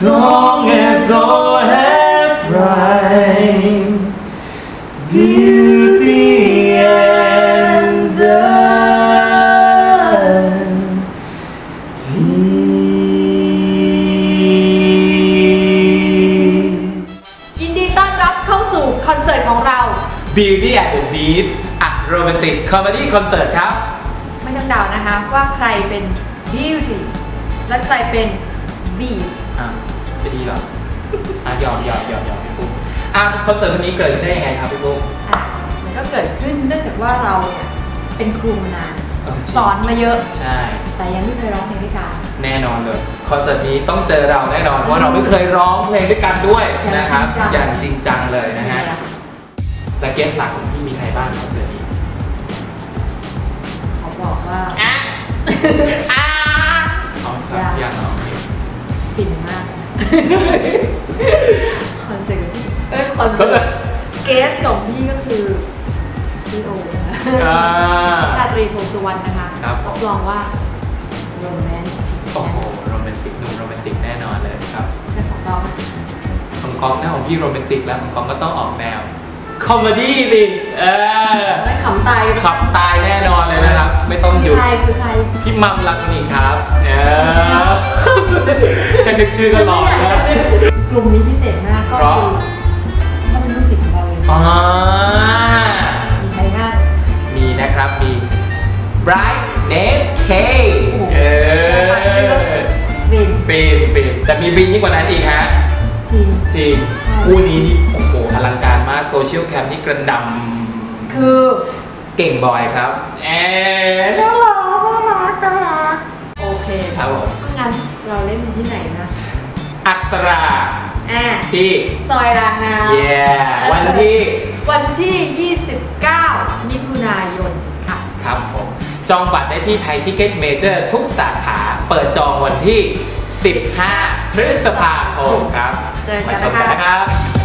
song as old as prime, beauty and the ยินดีต้อนรับเข้าสู่คอนเสิร์ตของเรา Beauty and the Beast อัดโรแมนติกคอมเมดี้คอนเสิร์ตครับ ไม่ต้องเดานะคะว่าใครเป็น beauty และใครเป็น beast อะจะดีเหรออะหยอกหยอกหยอกหยอกพี่ปุ้มอะคอนเสิร์ตครั้งนี้เกิดขึ้นได้ยังไงครับพี่ปุ้มอะมันก็เกิดขึ้นเนื่องจากว่าเราเนี่ยเป็นครูมานานเออจริงสอนมาเยอะ ใช่ แต่ยังไม่เคยร้องเพลงด้วยกันแน่นอนเลยคอนเสิร์ตนี้ต้องเจอเราแน่นอนเพราะว่าเราไม่เคยร้องเพลงด้วยกันด้วยนะครับ อย่างจริงจังเลยนะฮะใช่แล้วและเกสหลักของพี่มีใครบ้างคอนเสิร์ตนี้เขาบอกว่า อะ คอนเสิร์ตที่เอ้ยคอนเสิร์ตเกสของพี่ก็คือพี่โอนะคะอ่าชาตรีโพสุวรรณนะคะครับผมรับรองว่าโรแมนติกโอ้โหโรแมนติกหนุ่มโรแมนติกแน่นอนเลยครับเป็นของเราของกองถ้าของพี่โรแมนติกแล้วของกองก็ต้องออกแนวคอมเมดี้ดิเออไม่ขำตายขับตายแน่นอนเลยนะครับ ไม่ต้องหคือยุดใครคือใครพี่มัมลักนี่ครับ เออ แค่นึกชื่อก็หลอนแล้วกลุ่มนี้พิเศษมากก็เพราะคือเขาเป็นลูกศิษย์ของเราเองอ่ามีใครบ้างมีนะครับมี Bright Nest K เออฟินฟินฟินแต่มีฟินยิ่งกว่านั้นอีกฮะจริงจริงคู่นี้นี่โอ้โหอลังการมากโซเชียลแคมนี่กระหนำคือเก่งบอยครับเอ๊น่ารัก อักษราอ่าที่ซอยรางน้ำเย้วันที่ วันที่ 29 มิถุนายนค่ะ ครับผม จองบัตรได้ที่ไทยทิเก็ตเมเจอร์ทุกสาขา เปิดจองวันที่ 15 พฤษภาคมครับเจอกันมาชมนะคะกันนะครับ